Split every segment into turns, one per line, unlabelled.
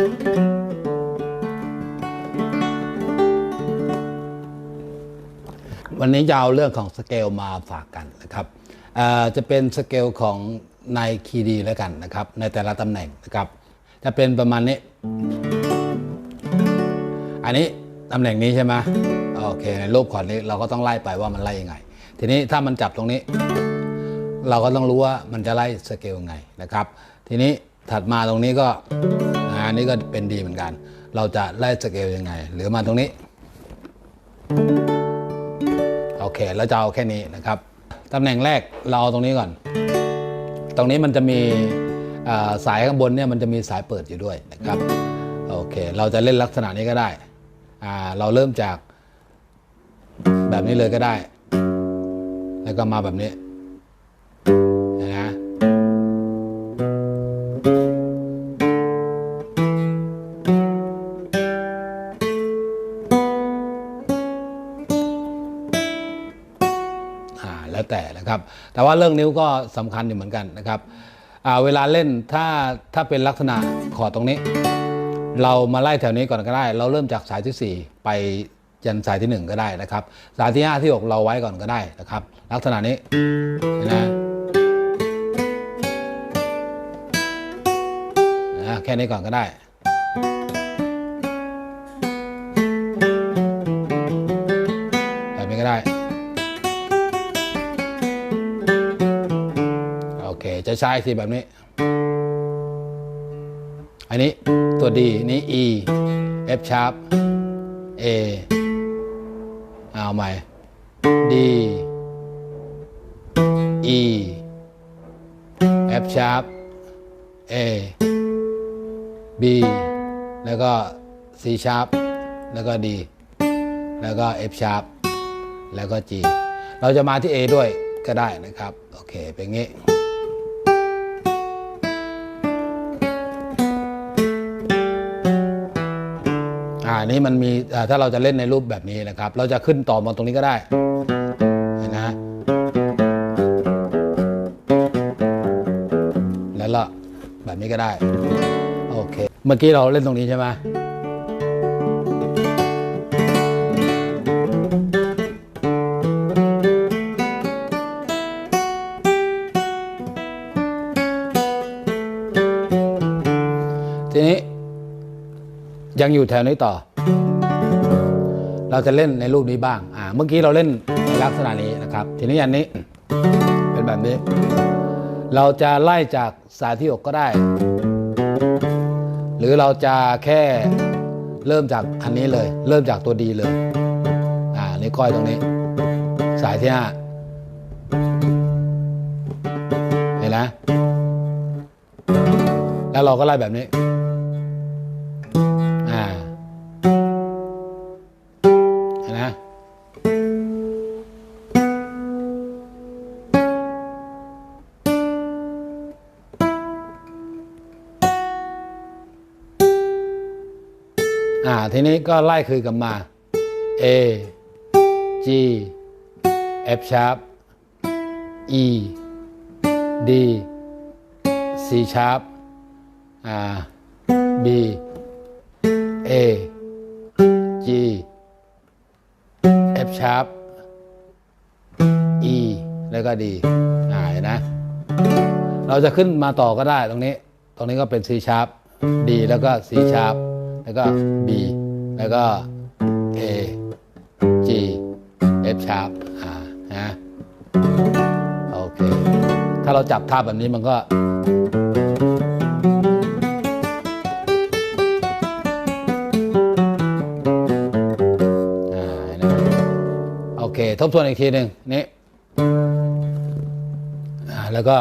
วันนี้จะเอาเรื่องของสเกลมาฝากกันนะครับจะเป็นสเกลของในคีดีแล้วกันนะครับ ในแต่ละตำแหน่งนะครับ จะเป็นประมาณนี้ อันนี้ตำแหน่งนี้ใช่ไหมโอเคในรูปขอดนี้เราก็ต้องไล่ไปว่ามันไล่ยังไง ทีนี้ถ้ามันจับตรงนี้ เราก็ต้องรู้ว่ามันจะไล่สเกลยังไงนะครับ ทีนี้ถัดมาตรงนี้ก็ันนี้ก็เป็นดีเหมือนกัน เราจะไล่สเกลยังไง หรือมาตรงนี้ โอเคแล้วจะเอาแค่นี้นะครับตำแหน่งแรกเราเอาตรงนี้ก่อน ตรงนี้มันจะมีสายข้างบนเนี่ยมันจะมีสายเปิดอยู่ด้วยนะครับโอเค เราจะเล่นลักษณะนี้ก็ได้เราเริ่มจากแบบนี้เลยก็ได้ แล้วก็มาแบบนี้ แต่นะครับ แต่ว่าเรื่องนิ้วก็สำคัญอยู่เหมือนกันนะครับเวลาเล่นถ้าถ้าเป็นลักษณะขอตรงนี้ เรามาไล่แถวนี้ก่อนก็ได้ เราเริ่มจากสายที่ 4 ไปยันสายที่ 1 ก็ได้นะครับ สายที่ 5 ที่ 6 เราไว้ก่อนก็ได้นะครับ ลักษณะนี้นะแค่นี้ก่อนก็ได้ จะใช้ทีแบบนี้ อันนี้ตัวดีนี่ E F sharp A เอาใหม่ D E F sharp A B แล้วก็ C sharp แล้วก็ D แล้วก็ F sharp แล้วก็ G เราจะมาที่ A ด้วยก็ได้นะครับ โอเค เป็นงี้ อันนี้มันมีถ้าเราจะเล่นในรูปแบบนี้นะครับ เราจะขึ้นต่อมาตรงนี้ก็ได้นะแล้วก็แบบนี้ก็ได้โอเค เมื่อกี้เราเล่นตรงนี้ใช่ไหมทีนี้ยังอยู่แถวนี้ต่อ เราจะเล่นในรูปนี้บ้างอ่าเมื่อกี้เราเล่นในลักษณะนี้นะครับ ทีนี้อันนี้เป็นแบบนี้ เราจะไล่จากสายที่อกก็ได้ หรือเราจะแค่เริ่มจากอันนี้เลย เริ่มจากตัวดีเลยอ่านี่ก้อยตรงนี้ สายที่ห้าเห็นนะแล้วเราก็ไล่แบบนี้ อ่าทีนี้ก็ไล่คือกลับมา A G F sharp E D C sharp อ่า B A G F sharp E แล้วก็ D อ่าเห็นนะ เราจะขึ้นมาต่อก็ได้ตรงนี้ ตรงนี้ก็เป็น C sharp D แล้วก็ C sharp แล้วก็ B แล้วก็ A G F sharp อ่านะโอเค ถ้าเราจับท่าแบบนี้มันก็อ่าโอเค ทบทวนอีกทีหนึ่งนี่แล้วก็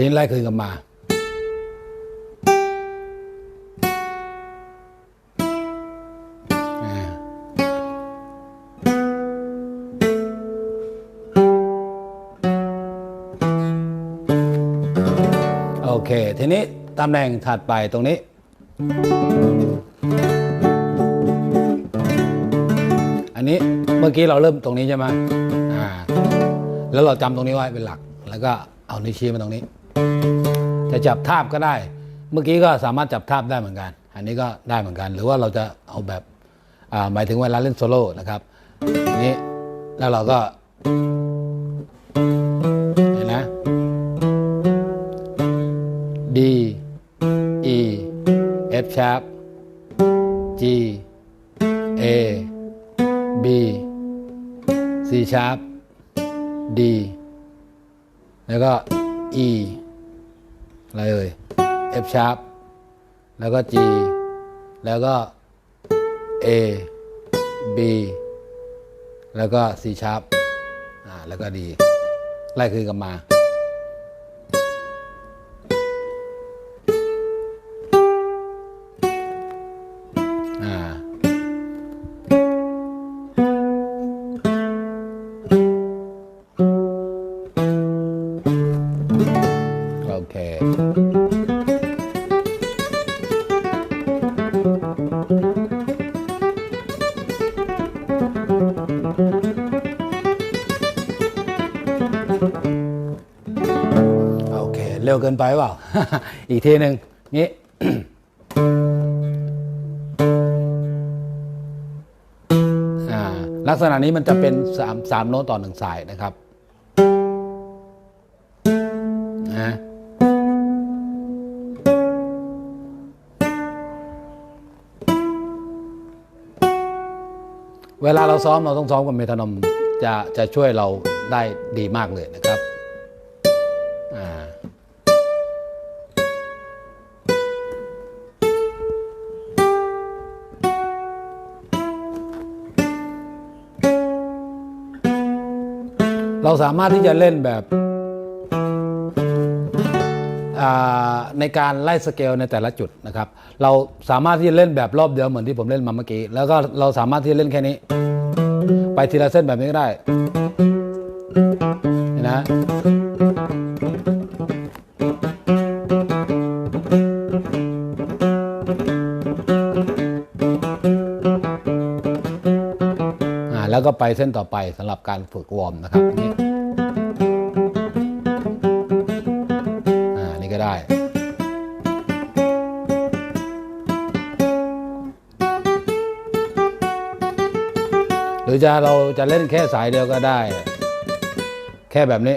ทีนี้ไล่คืนกลับมาโอโอเค ทีนี้ตำแหน่งถัดไปตรงนี้ อันนี้เมื่อกี้เราเริ่มตรงนี้ใช่ไหมอ่า แล้วเราจำตรงนี้ไว้เป็นหลัก แล้วก็เอานิ้วชี้มาตรงนี้ จะจับทาบก็ได้ เมื่อกี้ก็สามารถจับทาบได้เหมือนกัน อันนี้ก็ได้เหมือนกัน หรือว่าเราจะเอาแบบหมายถึงเวลาเล่นโซโล่นะครับอย่างนี้แล้วเราก็เห็นนะ D E F sharp G A B C sharp D แล้วก็ E อะไรเอ่ย F sharp แล้วก็ G แล้วก็ A B แล้วก็ C sharp อ่าแล้วก็ D ไล่คืนกลับมาอ่า นไปเปล่า อีกทีหนึ่งงี้ ลักษณะนี้มันจะเป็นสามสามโน้ตต่อหนึ่งสายนะครับนะเวลาเราซ้อมเราต้องซ้อมกับเมทานอมจะจะช่วยเราได้ดีมากเลยนะครับ เราสามารถที่จะเล่นแบบในการไล่สเกลในแต่ละจุดนะครับ เราสามารถที่จะเล่นแบบรอบเดียวเหมือนที่ผมเล่นมาเมื่อกี้ แล้วก็เราสามารถที่จะเล่นแค่นี้ ไปทีละเส้นแบบนี้ก็ได้นะ แล้วก็ไปเส้นต่อไปสำหรับการฝึกวอร์มนะครับนี่อ่านี่ก็ได้ หรือจะเราจะเล่นแค่สายเดียวก็ได้ แค่แบบนี้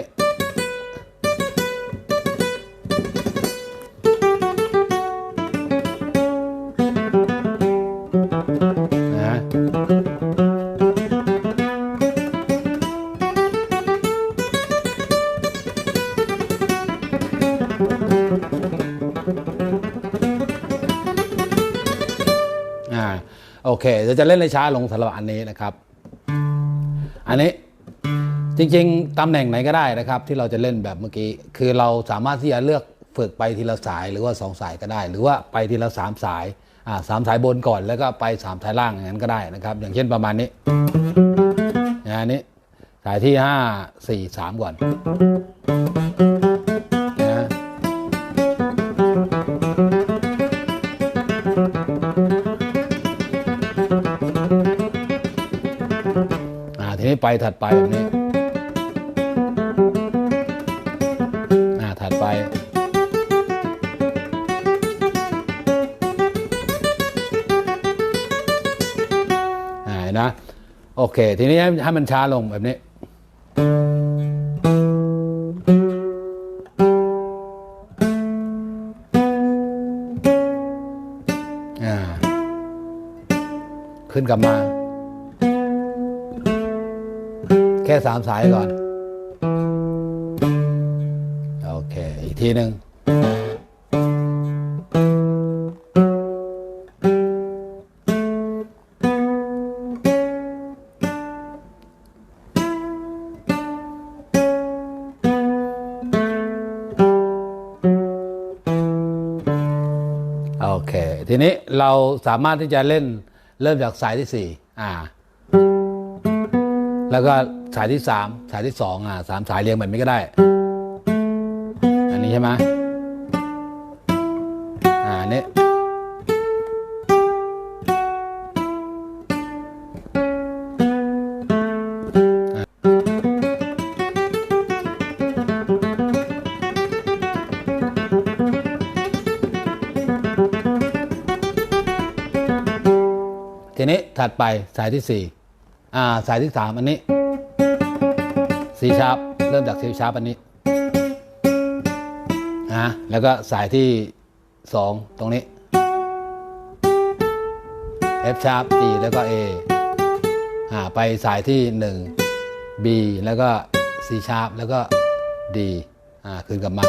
เคเดี๋ยวจะเล่นในช้าลงสำหรับอันนี้นะครับ อันนี้จริงๆตำแหน่งไหนก็ได้นะครับ ที่เราจะเล่นแบบเมื่อกี้ คือเราสามารถที่จะเลือกฝึกไปทีละสายหรือว่าสองสายก็ได้ หรือว่าไปทีละสามสายอ่าสามสายบนก่อนแล้วก็ไปสามสายล่างอย่างนั้นก็ได้นะครับ อย่างเช่นประมาณนี้นะอันนี้สายที่ห้าสี่สามก่อน ไปถัดไปแบบนี้อ่าถัดไปอ่านะ โอเค ทีนี้ให้ให้มันช้าลงแบบนี้อ่าขึ้นกลับมา ค่สามสายก่อน โอเค อีกทีหนึ่งโอเค ทีนี้เราสามารถที่จะเล่นเริ่มจากสายที่สี่อ่า แล้วก็ สายที่สามสายที่สองอะสามสายเรียงแบบนี้ก็ได้ อันนี้ใช่ไหมอ่านี้ทีนี้ถัดไปสายที่สี่อ่าสายที่สามอันนี้ ซีชาร์ปเริ่มจากซีชาร์ปอันนี้นะแล้วก็สายที่สองตรงนี้ F sharp G แล้วก็ A อ่าไปสายที่หนึ่ง B แล้วก็ C sharp แล้วก็ D อ่าคืนกลับมา